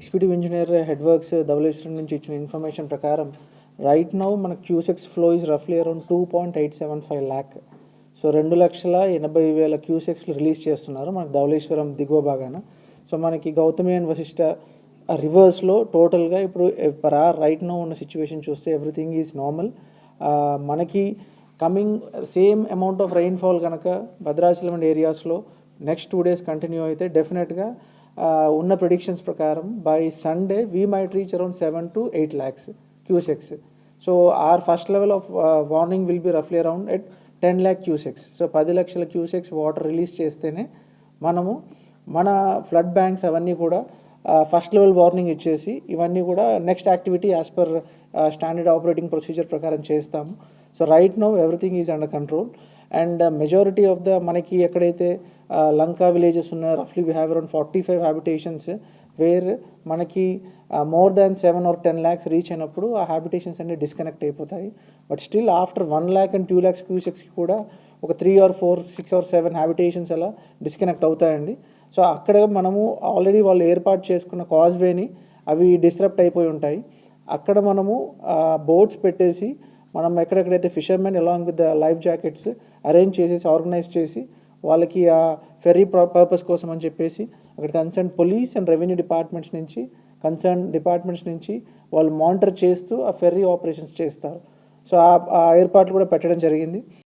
Executive engineer head works Dhavaleswaram నుంచి ఇచ్చిన information ప్రకారం రైట్ నౌ మన cusecs flow is రఫ్లీ around two point eight seven five lakh so రెండు లక్షల ఎనభై వేల క్యూసెక్స్లు రిలీజ్ చేస్తున్నారు మనకు ధవళేశ్వరం దిగువ భాగాన. సో మనకి గౌతమి అండ్ వశిష్ట రివర్స్లో టోటల్గా ఇప్పుడు పర్ ఆర్ రైట్ నో ఉన్న సిచ్యువేషన్ చూస్తే ఎవ్రీథింగ్ ఈజ్ నార్మల్ మనకి coming same amount of rainfall కనుక భద్రాచలం అండ్ ఏరియాస్లో నెక్స్ట్ టూ డేస్ కంటిన్యూ అయితే డెఫినెట్గా ఉన్న ప్రొడిక్షన్స్ ప్రకారం by Sunday we might reach around seven to eight lakhs cusecs so our first level of warning will be రఫ్లీ around at ten lakh cusecs so పది లక్షల cusecs water release చేస్తేనే మనము మన flood banks అవన్నీ కూడా first level warning ఇచ్చేసి ఇవన్నీ కూడా next activity as per standard operating procedure ప్రకారం చేస్తాము. So right now everything is under control and majority of the మనకి ఎక్కడైతే uh, లంకా విలేజెస్ ఉన్నాయో రఫ్లీ we have around forty five habitations where మనకి more than seven or ten lakhs reach అయినప్పుడు ఆ habitations అన్ని disconnect అయిపోతాయి. But still after one lakh and two lakhs క్యూసెక్స్కి కూడా ఒక three or four six or seven habitations అలా disconnect అవుతాయండి. So అక్కడ మనము ఆల్రెడీ వాళ్ళు ఏర్పాటు చేసుకున్న కాజ్వేని అవి డిస్టరప్ట్ అయిపోయి ఉంటాయి. అక్కడ మనము uh, బోట్స్ పెట్టేసి మనం ఎక్కడెక్కడైతే fishermen along with the life jackets arrange చేసేసి ఆర్గనైజ్ చేసి వాళ్ళకి ఆ ఫెర్రీ పర్పస్ కోసం అని చెప్పేసి అక్కడ concern police and revenue departments నుంచి కన్సర్న్ డిపార్ట్మెంట్స్ నుంచి వాళ్ళు మానిటర్ చేస్తూ ఆ ఫెర్రీ ఆపరేషన్స్ చేస్తారు. సో ఆ ఆ ఏర్పాట్లు కూడా పెట్టడం జరిగింది.